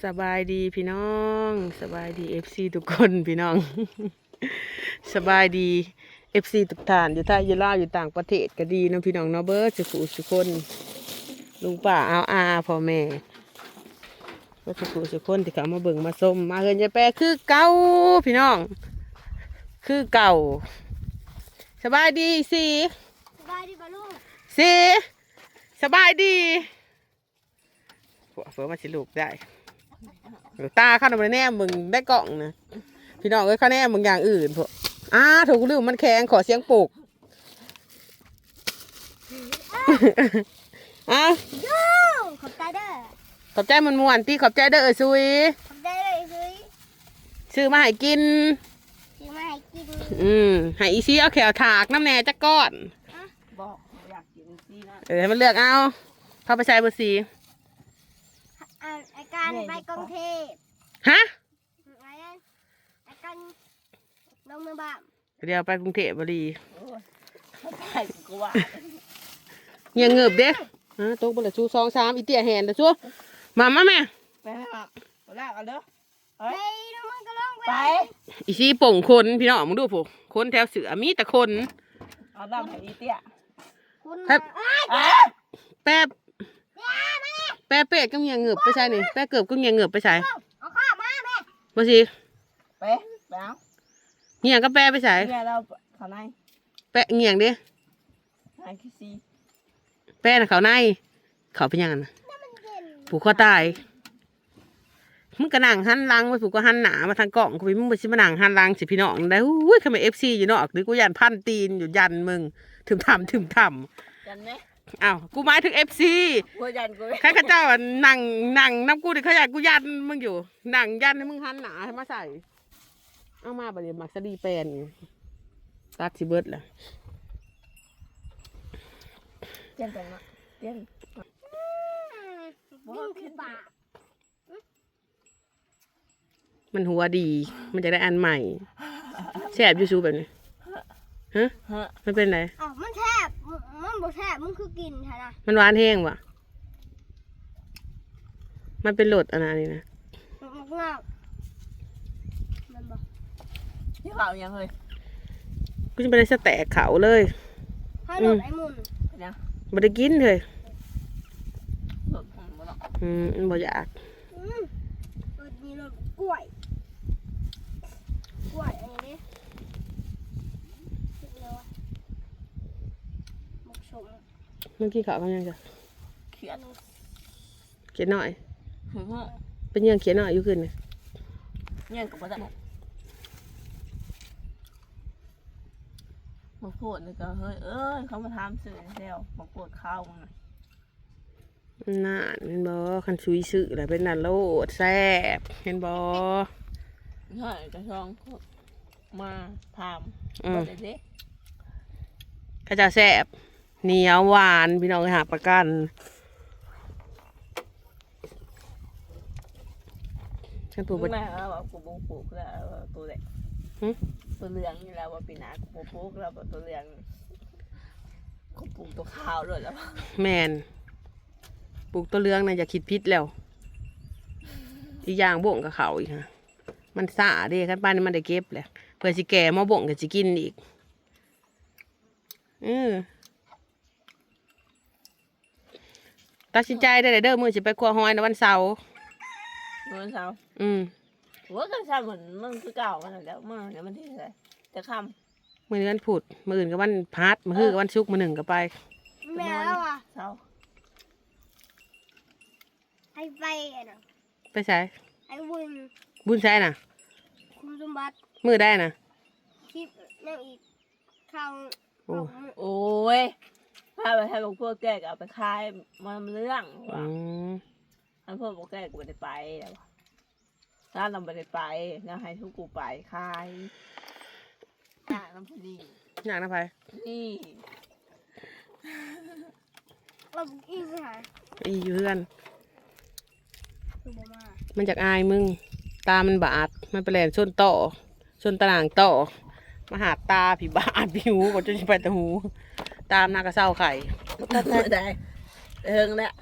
สบายดีพี่น้อง สบายดีเอฟซีทุกคนพี่น้อง สบายดีเอฟซีทุกท่านอยู่ไทยอยู่ลาวอยู่ต่างประเทศก็ดีเนาะพี่น้องเนาะเบิร์ดสุขุสุกคนลุงป้าเอาอาพ่อแม่ก็สุขุสุกคนที่เขามาเบิ่งมาส้มมาเฮินยายแปรคือเก่าพี่น้อง คือเก่า สบายดีสิสบายดีป่ะลูกสิสบายดีหัวเฟิร์มาสิลูกได้เดี๋ยว ตาเข้ามาแน่มึงได้กล่องนะพี่น้องเอ้ยเข้าแน่มึงอย่างอื่นพวกอ้าถูกลืมมันแข็งขอเสียงปลุกอ้าวยูขอบใจเด้อขอบใจมันม่วนๆตีขอบใจเด้อเอ้ยซุยขอบใจเลยซื้อซื้อมาให้กินซื้อมาให้กิน อืมให้อีซีเอาแขวถากน้ำแหน่จักก้อนบอกอยากกินซีนะเออให้มันเลือกเอา เข้าไปใช้เบอร์สีอ่าอาการไปกรุงเทพฮะอะไรนะอาการลงมือบ้านเดี๋ยวไปกรุงเทพบรีถ้าตายกูก็ว่าเงียเงือบเด้ฮะตกบนละชูสองสามอีเตี้ยแหนเด้อชัวมามาแม่ไปให้มาไปลากเอาเด้อไปลงมือก็ลงไปไปอีซีป่งคนพี่น้องมึงดูพวกคนแถวเสือมีแต่คนเอาดำให้อีเตี้ยคุณครับอ้ายอะแป๊บแป๊บเป็ดก็เงียเงือบไปใช่นี่แป๊บเกือบก็เงียเงือบไปใช่เอาข้าวมาแม่บ่สิไปไปเอาเงียก็แป๊บไปใส่เนี่ยเราเขาในแป๊ะเงียงเด้ไอ้คิซีแป๊ะน่ะเขาในเขาเป็นยังไงนะมันเย็นผูกคอตายมึงก็นั่งหันหลังไปผูกก็หันหนามาทางกล่องกูไปมึงไปสิมานั่งหันหลังสิพี่น้องได้อุ้ยขมาเอฟซีอยู่เนอกหรือกูยันพันตีนอยู่ยันมึงถึมทำถึมทยันไหมำ อ้าวกูหมายถึงเอฟซีกูยันกูใครข้าเจ้าอะนั่งนั่งน้ำกูดิเขาอยากกูยันมึงอยู่นั่งยันให้มึงหันหนาให้มาใส่ เอามาบัดนี้มักสดีแปลนตัดสิเบิดแหละเตี้ยนจังนะเตี้ยนยิ่งคือปากมันหัวดี มันจะได้อันใหม่แสบอยู่ซูแบบนี้ฮะฮะมันเป็นไรอ๋อมันแทบ มันบ่แทบมันคือกินใช่ไหมมันหวานแห้งวะมันเป็นโหลดอันนั้นนี่นะมันงอกมันบอกที่เขายังเลยกูจะไปได้สแต็กเขาเลยให้หลดไอ้มุนเป็นยังไม่ได้กินเลยหลดผมบ่ต้องอืมมันบ่อยากอืมเออมีรสกล้วยกล้วยอันนี้ดิเรียกว่าหมกชม เมื่อกี้เขาเขายังจะเขียนเขียนหน่อยหึ่มเป็นยังเขียนหน่อยอยู่ขึ้นเนี่ยเนี่ยกับพ่อจันมาพูดนี่ก็เฮ้ยเอ้ยเขามาทำสื่อเซลมาปวดข้าวมึงน่ะน่าเห็นบ่คันซุยซื้ออะไรเป็นน่ะโลดแซ่บเห็นบ่ใช่กระชองมาทอืำมมาเด็ดเขาจะแซ่บ เหนียวหวานพี่น้องหาประกันฉันปลูกๆบ่แม่เราบอกกูบงปลูกแล้วตัวเด็กหึ ตัวเหลืองนี่แล้วว่าปีหน้ากูบ่ปลูกแล้วว่าตัวเหลืองกูปลูกตัวขาวด้วยแล้วแมนปลูกตัวเรืองนะอย่าคิดพิษแล้ว อีกอย่างบ่งกับเขาอีกฮะมันสาเด้ขั้นป้านนี่มันได้เก็บแหละเพื่อสิแก่มาบ่งกับสิกินอีกเออ ตัดสินใจได้เลยเด้อมือสิไปครัวหอยในวันเสาร์นวลเช้าอืมหัวกันชาเหมือนมึงคือเก่ามันแล้วมึงเดี๋ยวมันที่ไหนจะค่มือนี้วันผุดมืออื่นกับวันพัดมือฮือกับวันชุกร์มือหนึ่งก็ไปำแม่แล้วอะเช้าไอ้ไปไอ้น่ะไปใช้ไอ้วุ้นบุญใช้น่ะคุณสมบัติมือได้น่ะคลิปนั่งอีกข้าวโอ้โอ้ย ถ้าไปให้พวกแกก็เอาไปคายมันเรื่องอืว่ะมอันพวกแกกูไม่ได้ไปแล้วว่ะถ้าเราไม่ได้ไปแล้วให้ทุกกูไปคายอ่าน้ำพอดีอยากนะไพนี่เราอีกหายอีอยู่เพื่อน คือบ่มามันจากอายมึง ตามันบาดมันไปแหลนชนต่อชนตารางต่อมาหาตาผีบาด ผีหูกว่าจะไปแต่หู ตามหนากระเซ้าไข่ไม่ได้เอิงแล้ว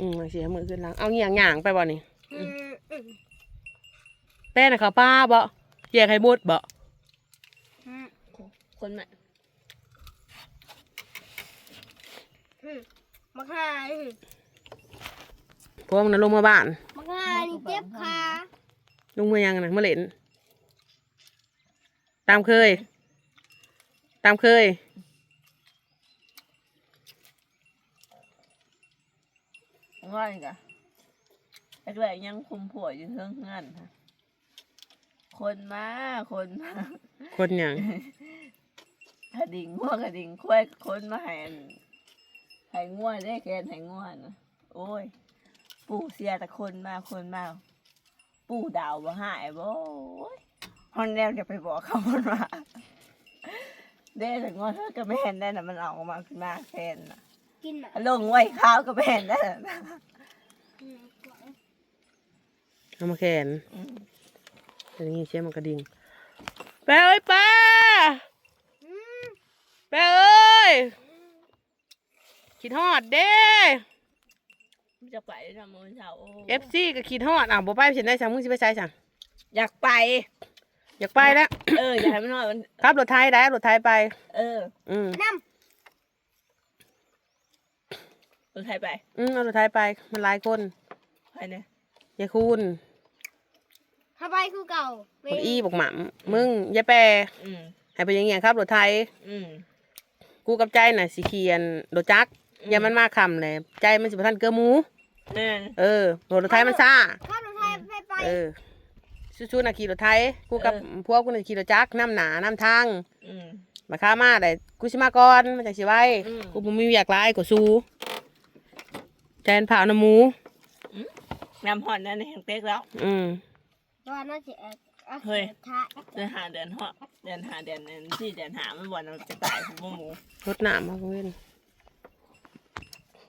อืมเสียมือขึ้นหลังเอาเงี้ยงหย่างไปบ่นี่อืมป้น่ะเขาป้าบ่แยกให้หมดบ่อืมคนใหม่อืมมักหาอืมพวกนั้นลงมาบ้านมักหานี่เจ็บขาลงมายังน่ะมาเล่นตามเคย ตามเคย ง่ายกะไอ้ด้วยยังคุมผัวอยู่เทิงงานค่ะคนมาคนมาคนหยังกระดิ่งง่วกระดิ่งควายคนมาให้อันให้ง่วได้แกนให้ง่วนะโอ้ย ปู่เสียแต่คนมาคนมา ปู่ดาวบ่หายบ่โอ้ยฮอนแนวจะไปบอกเขามันว่าได้แต่ง่วเธอก็ไม่เห็นได้น่ะมันออกมาขึ้นมาแทนน่ะ กินอะลงไว้ข้าวก็ไม่เห็นได้น่ะอืมเอามาแขนอืมเป็นอย่างงี้เชี่ยมันกระดิ่งแป้เอ้ยป้าอืมแป้เอ้ยคิดฮอดเด้จะไปทำมือเช้าโอ้เอฟซีก็คิดฮอดอะบ่ไปเห็นได้สั่งมึงสิไปใช้สั่งอยากไป อยากไปแล้ว เอออยากให้มันนอนมันขับรถไทยได้รถไทยไป เออ อืมน้ค นไทยไปอืมเอารถไทยไปมันหลายคนไปเนี่ยยายคุณำถ้าไปคือเก่าไปบอกอีบอกหม่ำมึงยายแปรอืมให้ไปอยังเงี้ยครับรถไทย อืม กูกับใจน่ะสิเขียนรถจักรอย่ามันมาคำเลยใจมันสิบทันเกลือหมูเนี่ยเออรถไทยมันซ่าถ้ารถไทยไปไปเออชูๆน่ะขี่รถไทย กูกับพวกกูน่ะขี่รถจักรน้ำหนาน้ำทาง อืม มาค้ามาได้กูสิมาก่อนมาจากสิไว้อืม กูบ่มีอยากร้ายกูสู้ แทนเผาน้ำหมู น้ำหอนนั่นแห้งเต็กแล้ว อืมตอนนั้นจะเอ่ออะเฮ้ยท้าเดือนหาเดือนหอเดือนหาเดือนนั้นที่เดือนหามันวันมันจะตายของพวกหมูรถหนามมาเว้น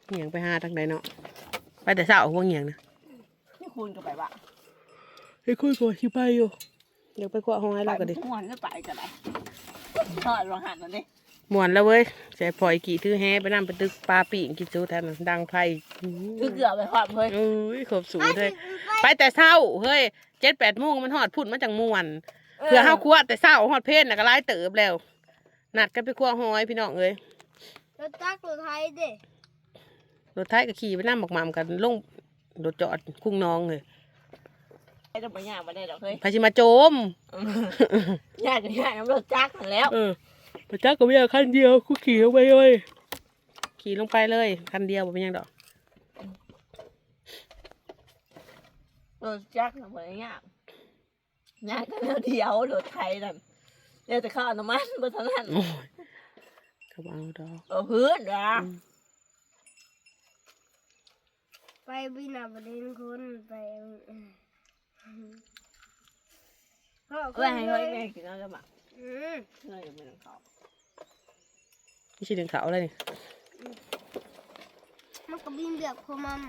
เหงียงไปหาทางใดเนาะไปแต่เช้าพวกเหงียงนะที่คุณก็ไปว่าไอ้คุยก่อนที่ไปอยู่เดี๋ยวไปกวาดห้องให้เราก็ดิทุกวันก็ไปกันเลยทอดรหัสนั่นดิ มวนแล้วเว้ยใส่พลอยกี่ถือแฮไปนั่งไปตึกปลาปีงกินซูแทนน่ะดังไพ่คือเกือบไปหอดเลยเอ้ยขบสูไปเลยไปไปแต่เช้าเฮ้ยเจ็ดแปดโมงมันหอดพุ่นมาจากมวนเพื่อห้าคั่วแต่เศร้าหอดเพศน่ะก็ไล่เติบแล้วนัดกันไปคั่วหอยพี่น้องเอ้ยรถจักรรถไทยเด้รถไทยก็ขี่ไปนั่งบักหมามกันลงรถจอดคุ้งน้องเลยไอ้ต้องไปย่างมาได้หรอกเฮ้ยพาชิมาโจมย่างกันย่างน้ำรถจักรนั่นแล้ว เออพระเจ้าก็ไม่อยากคันเดียวกูขี่ลงไปเลยขี่ลงไปเลยคันเดียวบ่เป็นหยังดอก รถจักรน่ะเหมือนย่างย่างกันเดียวรถไทยนั่นเดี๋ยวจะเข้าน้ำมันบนถนนโอ้ยก็บ่เอาดอกเอาพื้นว่ะอืมไปบินาประเด็นคนไปเออพ่อคเพื่อนนให้เลเฮ้ยยแม่กินน้ำจะหมักอืมเพื่อนจะเป็นเขา ไม่ใช่เดืองเขาเลยนี่มันก็บินเดือกพอมัน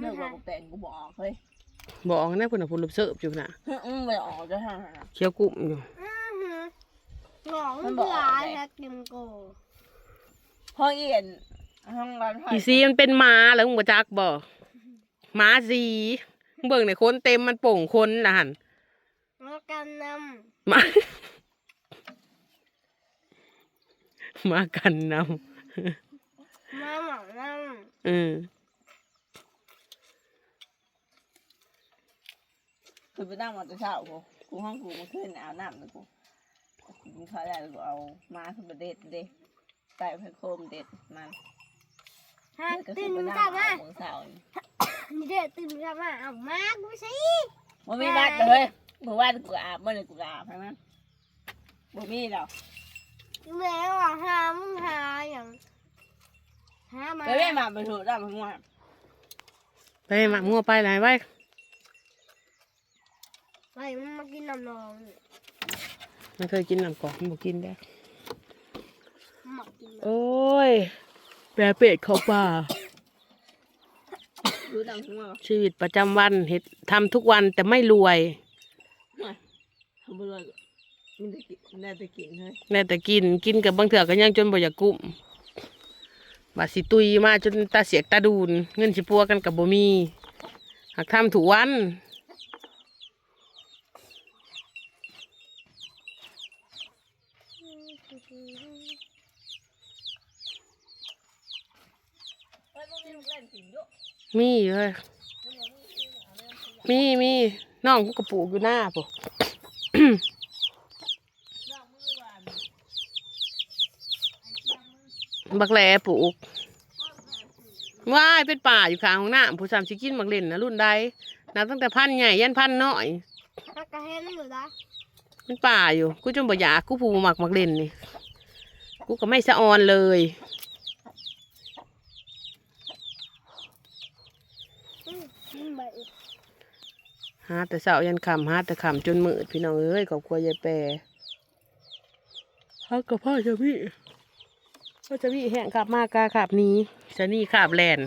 เรื่องว่ากูแต่งกูบอกเฮ้ยบอกนะพุ่นน่ะพุ่นลบเสิร์ฟอยู่น่ะอืมไม่ออกจะทางนะเคี้ยวกุ้มอยู่อื้อหือหงอกมัมันนบอกหลายอะไรแฮกกิมโกห้องเอียนห้องร้านไฟอีซีมันเป็นหมาแล้วมึงบ่จักบ่หมาสีมึงเบิ่งในคนเต็มมันโป่งคนน่ะหั่นแล้วกันนมา มากันนำมาหมองนำอืมคือไปนั่งมอเตอร์ไซค์กูกูห้องกูมาขึ้นเอาน้ำนะกูกูเขาได้กูเอามาขึ้นมาเด็ดเด็ดใส่ไปโคมเด็ดมันำฮะก็คืตื่อนไปนั่งจับมาเอาของสาวนี่นี่เด็ดตื่นจับมาเอามากูสิบ่มีวัดเลยเมื่อวานกูอาบเมื่อไรกูอาบให้มันบ่มีดอก แม่ว่าหามึงหาอย่างหามาไปไม่มาไปถูกได้มาว่าไปหมามัวไปไหนไว้ไปมันมากินน้ำนองมันเคยกินน้ำกอกมันบอกกินได้อหมักกินโอ้ยแปรเป็ดเขาป่าดูดังทั้งว่าชีวิตประจำวันเห็ดทำทุกวันแต่ไม่รวย ทำบ่เลย แต่กินแต่กินเฮ้แน่แต่กินกินกับบางเถื่อก็ยังจนบ่อยากกุ้มบาดสิตุยมาจนตาเสียกตาดูน เงินชิปัวกันกับบ่มีหักทำถูกวันมีอยู่เลยมีมีน้องกูกระปูอยู่หน้าปุ๊ บักแหลปลูกว่ายเป็นป่าอยู่ข้างห้องน้ำผู้สามสิกินบักเล่นนะรุ่นใดนับตั้งแต่พันใหญ่ยันพันน้อยถ้ากระเห็นอยู่นะเป็นป่าอยู่ กูจนบ่อยากกูผูหมักบักเล่นนี่ กูก็ไม่สะออนเลยอืมมันใบหาแต่เสายันคำหาแต่คำจนมืดพี่น้องเอ้ยขอบครัวยายแปรฮักกับพ่อจะพี่ พ่อจะพี่แห้งขับมากกาขับหนี้ชะนี่ขับแลน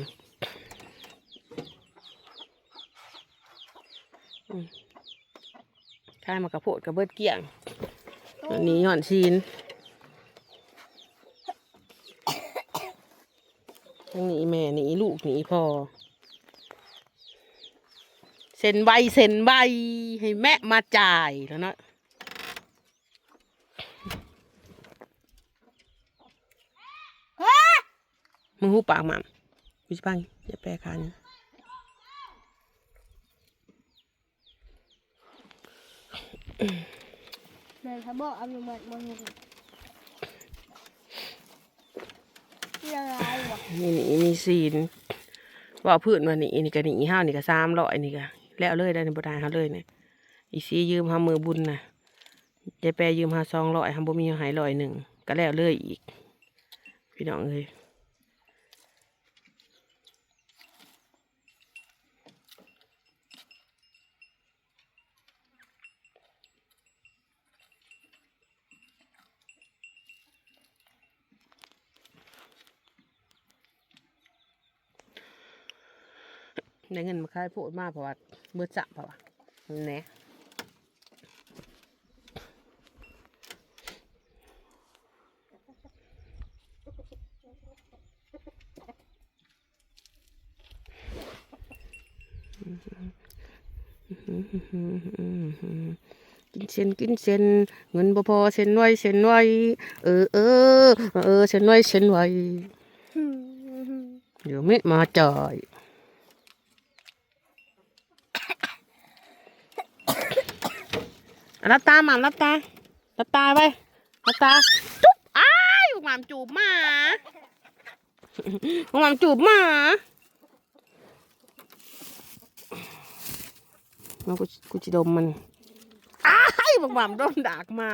อืมใช่มากระโพดกระเบิดเกี่ยง อันนี้หย่อนชีนทั้งนี้แม่นี่ลูกนี่พอเซ็นใบเซ็นใบให้แม่มาจ่ายแล้วเนาะ มึงหูปากหม่ำวิจปังอย่าแปลคานี้แม่ถ้าบอกเอาอยู่มันมันอยู่ละลายวะนี่นี่มีซีนว่าพื้นมานี่นี่ก็นี่ห้าวนี่ก็สามร้อยนี่ก็แล้วเลยได้ในบได้เขาเลยเนี่ยอีซียืมห้ามือบุญนะยายแปรยืมห้าสองร้อยห้าบ่มีหายร้อยหนึ่งก็แล้วเลยอีก พี่น้องเลย ได้เงินมาขายโพดมากเพราะว่าเมื่อจับเพราะว่าแหน่กินเส้นกินเส้นเงินบ่พอเส้นไว้เส้นไว้เออเออเออเส้นไว้เส้นไว้เดี๋ยวเม็ดมาจ่ายอะ รับตาหม่ำรับตารับตาไปรับตาจุ๊บอ้ายหมามจูบหมาหมามจูบหมามากูกูจะดมมันอ้ายหมามโดนดากหมา